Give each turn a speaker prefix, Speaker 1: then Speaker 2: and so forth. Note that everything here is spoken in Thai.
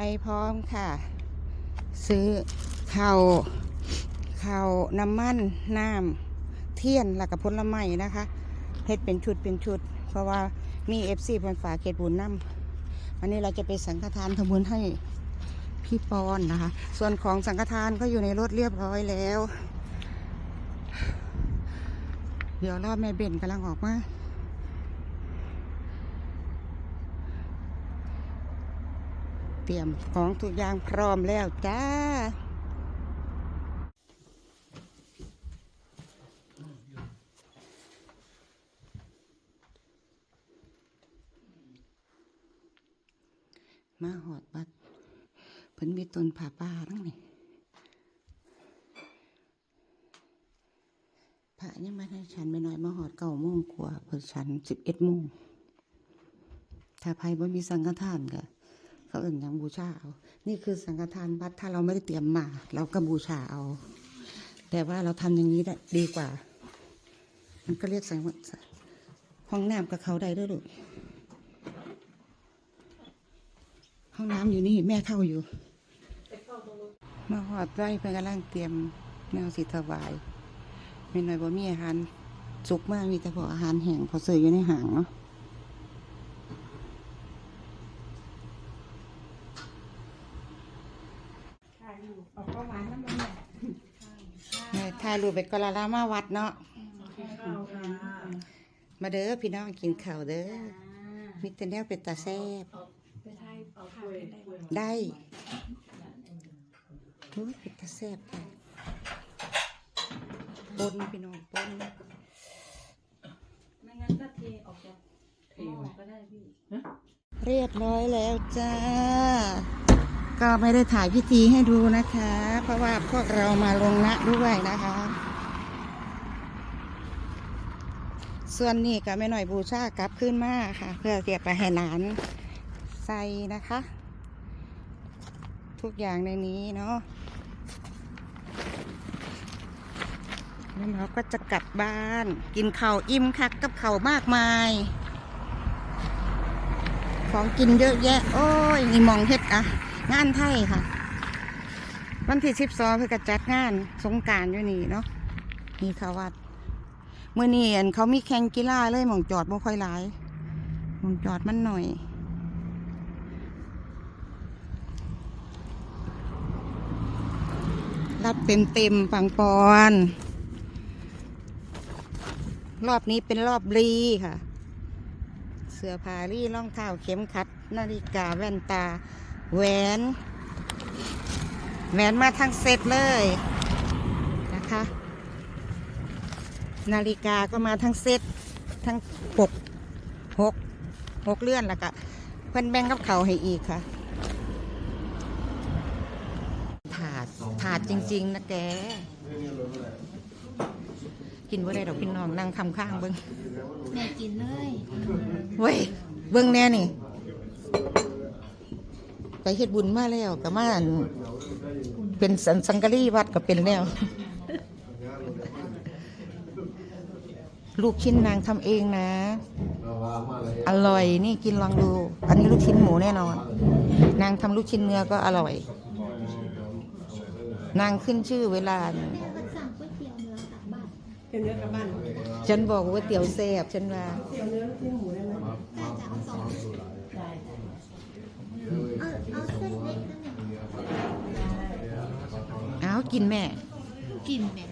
Speaker 1: ไปพร้อมค่ะ ซื้อข้าวข้าวน้ำมันน้ำเทียนแล้วกับผลไม้นะคะเฮ็ดเป็นชุดเป็นชุด เพราะว่ามีเอฟซีพิ่นฝาเกตบุญน้ำวันนี้เราจะไปสังฆทานทำบุญให้พี่ปอนนะคะ ส่วนของสังฆทานก็อยู่ในรถเรียบร้อยแล้ว เดี๋ยวรอบแม่เบนกำลังออกมา เตรียมของทุกอย่างพร้อมแล้วจ้ามาหอดบัดเพิ่นมีต้นผ่าป่าทั้งนี้พระยังไม่ได้ฉันไม่น้อยมาหอดเก้าโมงกว่าเพิ่นฉันสิบเอ็ดโมงถ้าใครบ่มีสังฆทานก็ เขาเอื่นยังบูชาเอา นี่คือสังฆทานบัตรถ้าเราไม่ได้เตรียมมา เราก็บูชาเอา แต่ว่าเราทำอย่างนี้ได้ดีกว่า มันก็เรียกสังฆห้องน้ำกับเขาได้ด้วยลูกห้องน้ำอยู่นี่แม่เข้าอยู่มาหอดไร่ไปกำลังเตรียมแนวสิถวายไม่น้อยบ่มีอาหารสุกมากมีแต่พวกอาหารแห้งเขาซื้ออยู่ในหางเนาะ เนี่ยถ่ายรูปไปกอลาลามาวัดเนาะมาเด้อพี่น้องกินข้าวเด้อมีแต่แนวเป็นตาแซ่บได้รู้เป็นตาแซ่บค่ะปนพี่น้องปน
Speaker 2: ไม่งั้นก็เทออกจากหม้อก็ได้พี่
Speaker 1: เรียบร้อยแล้วจ้า ก็ไม่ได้ถ่ายพิธีให้ดูนะคะ เพราะว่าพวกเรามาลงนะด้วยนะคะ ส่วนนี้ก็ไม่หน่อยบูชากลับขึ้นมาค่ะ เพื่อเก็บไปให้หลานใส่นะคะ ทุกอย่างในนี้เนาะแล้วเราก็จะกลับบ้าน กินข้าวอิ่มคักกับข้าวมากมาย ของกินเยอะแยะ โอ้ยนี่มองเฮ็ดอะ งานไทยค่ะ วันที่สิบสองเพื่อกระจัดงานสงการอยู่นี่เนาะนี่เขาวัดเมื่อนี้เขามีแข่งกีฬาเลยมองจอดบ่ค่อยหลายมองจอดมันหน่อยรับเต็มเต็มปังปอนรอบนี้เป็นรอบรีค่ะ เสื้อผ้ารี่รองเท้าเข็มขัด นาฬิกาแว่นตา แหวนแหวนมาทั้งเซตเลยนะคะ นาฬิกาก็มาทั้งเซตทั้งหกหกหกเลื่อนแล้วก็เพื่อนแบ่งกับเขาให้อีกค่ะ ถาดถาดจริง ๆ นะแก กินว่าได้ดอกพี่น้องนั่งคำข้างเบิ้ง
Speaker 2: แม่กินเลย
Speaker 1: เว้ยเบิ่งแน่นี่ ไปเฮ็ดบุญมาแล้วก็มาอั่นเป็นสันสังกะรีวัดก็เป็นแล้ว ลูกชิ้นนางทำเองนะ อร่อยนี่กินลองดู อันนี้ลูกชิ้นหมูแน่นอน นางทำลูกชิ้นเนื้อก็อร่อย นางขึ้นชื่อเวลา
Speaker 2: สั่งก๋วยเตี๋ยวเนื้อกลับบ้าน
Speaker 3: เป็นเนื้อกลับบ้าน
Speaker 1: ฉันบอกว่าเตี๋ยวแซ่บฉันว่า
Speaker 3: เตี๋ยวเนื้อลูกชิ้นหมูได้ไหม
Speaker 2: น่าจะเอาสองได้ เอา
Speaker 1: กินแม่
Speaker 2: กินแม่